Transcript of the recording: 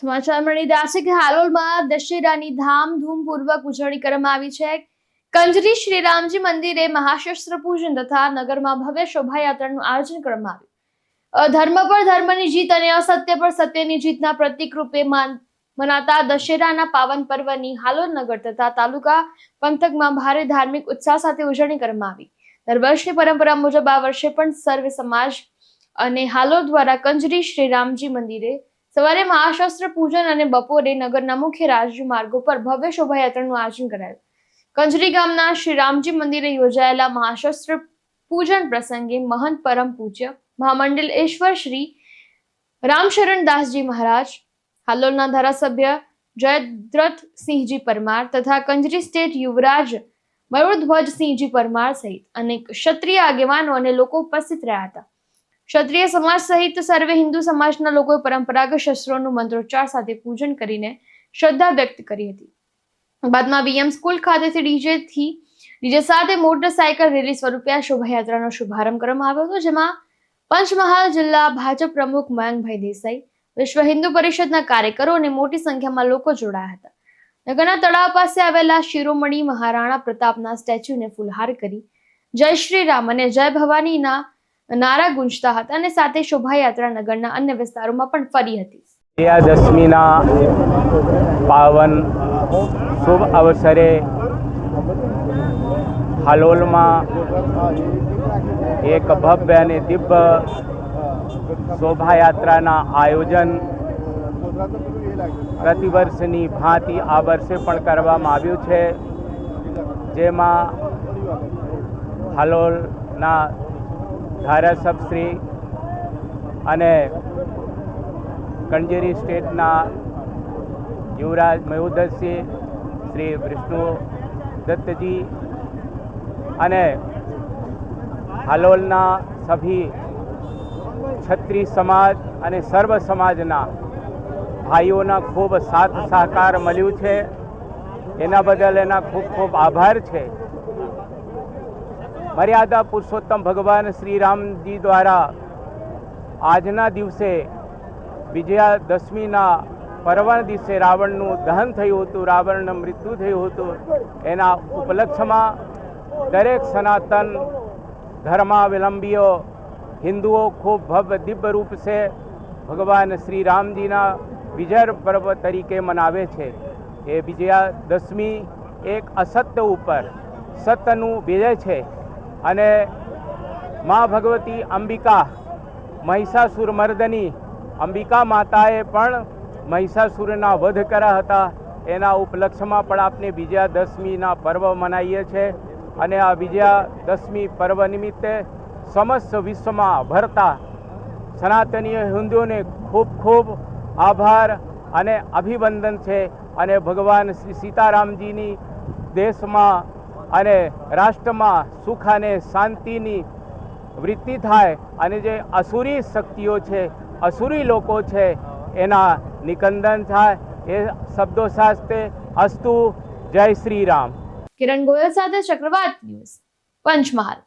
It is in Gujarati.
સમાચાર મળી રહ્યા છે કે હાલોલમાં દશેરાની ધામધૂમપૂર્વક ઉજવણી કરવામાં આવી છે. કંજરી શ્રી રામજી મંદિરે મહાશસ્ત્ર પૂજન તથા નગરમાં ભવ્ય શોભાયાત્રાનું આયોજન કરવામાં આવ્યું. ધર્મ પર ધર્મની જીત અને અસત્ય પર સત્યની જીતના પ્રતીક રૂપે માન- મનાતા દશેરાના પાવન પર્વની હાલોલ નગર તથા તાલુકા પંથકમાં ભારે ધાર્મિક ઉત્સાહ સાથે ઉજવણી કરવામાં આવી. દર વર્ષની પરંપરા મુજબ આ વર્ષે પણ સર્વે સમાજ અને હાલોલ દ્વારા કંજરી શ્રી રામજી મંદિરે સવારે મહાશસ્ત્ર પૂજન અને બપોરે નગરના મુખ્ય રાજ્ય માર્ગો પર ભવ્ય શોભાયાત્રાનું આયોજન કરાયું. કંજરી ગામના શ્રીરામજી મંદિરે યોજાયેલા મહાશસ્ત્ર પૂજન પ્રસંગે મહંત પરમ પૂજ્ય મહામંડળ ઈશ્વર શ્રી રામશરણ દાસજી મહારાજ, હાલોલના ધારાસભ્ય જયદ્રથ સિંહજી પરમાર તથા કંજરી સ્ટેટ યુવરાજ મયુરધ્વજ સિંહજી પરમાર સહિત અનેક ક્ષત્રિય આગેવાનો અને લોકો ઉપસ્થિત રહ્યા હતા. ક્ષત્રિય સમાજ સહિત સર્વે હિન્દુ સમાજના લોકોએ પરંપરાગત શસ્ત્રોનું મંત્રોચ્ચાર સાથે પૂજન કરીને શ્રદ્ધા વ્યક્ત કરી હતી. બાદમાં વીએમ સ્કૂલ ખાતેથી ડીજેથી, ડીજે સાથે મોટરસાયકલ રેલી સ્વરૂપે આ શોભાયાત્રાનો શુભારંભ કરવામાં આવ્યો હતો, જેમાં પંચમહાલ જિલ્લા ભાજપ પ્રમુખ મયંકભાઈ દેસાઈ, વિશ્વ હિન્દુ પરિષદના કાર્યકરો અને મોટી સંખ્યામાં લોકો જોડાયા હતા. નગરના તળાવ પાસે આવેલા શિરોમણી મહારાણા પ્રતાપના સ્ટેચ્યુને ફૂલહાર કરી જય શ્રી રામ અને જય ભવાનીના નારા ગુંજતા હતા અને સાથે શોભાયાત્રા નગરના અન્ય વિસ્તારોમાં પણ ફરી હતી. વિજયાદશમીના પાવન શુભ અવસરે હાલોલમાં એક ભવ્ય અને દિવ્ય શોભાયાત્રાના આયોજન પ્રતિવર્ષની ભાંતિ આ વર્ષે પણ કરવામાં આવ્યું છે. જેમાં હાલોલના ધારાસભ્યશ્રી અને કણજેરી સ્ટેટના યુવરાજ મયુદસિંહ શ્રી વિષ્ણુ દત્તજી અને હાલોલના સભી છત્રી સમાજ અને સર્વ સમાજના ભાઈઓના ખૂબ સાથ સહકાર મળ્યું છે. એના બદલ એના ખૂબ ખૂબ આભાર છે. મર્યાદા પુરુષોત્તમ ભગવાન શ્રી રામજી દ્વારા આજના દિવસે વિજયાદશમીના પર્વણ દિવસે રાવણનું દહન થયું હતું, રાવણનું મૃત્યુ થયું હતું. એના ઉપલક્ષમાં દરેક સનાતન ધર્માવલંબીઓ, હિન્દુઓ ખૂબ ભવ્ય દિવ્ય રૂપ છે. ભગવાન શ્રી રામજીના વિજય પર્વ તરીકે મનાવે છે. એ વિજયાદશમી એક અસત્ય ઉપર સત્યનું વિજય છે. અને મા ભગવતી અંબિકા મહિષાસુર મર્દની અંબિકા માતાએ પણ મહિષાસુરના વધ કર્યા હતા. એના ઉપલક્ષમાં પણ આપણે વિજયાદશમીના પર્વ મનાવીએ છીએ અને આ વિજયા દશમી પર્વ નિમિત્તે સમસ્ત વિશ્વમાં ભરતા સનાતનીય હિન્દુઓને ખૂબ ખૂબ આભાર અને અભિવંદન છે. અને ભગવાન શ્રી સીતારામજીની દેશમાં અને રાષ્ટ્રમાં સુખ અને શાંતિની વૃત્તિ થાય અને જે અસુરી શક્તિઓ છે, અસુરી લોકો છે, એના નિકંદન થાય. એ શબ્દો સાથે અસ્તુ જય શ્રી રામ કિરણ ગોયલ સાથે ચક્રવાત ન્યૂઝ, પંચમહાલ.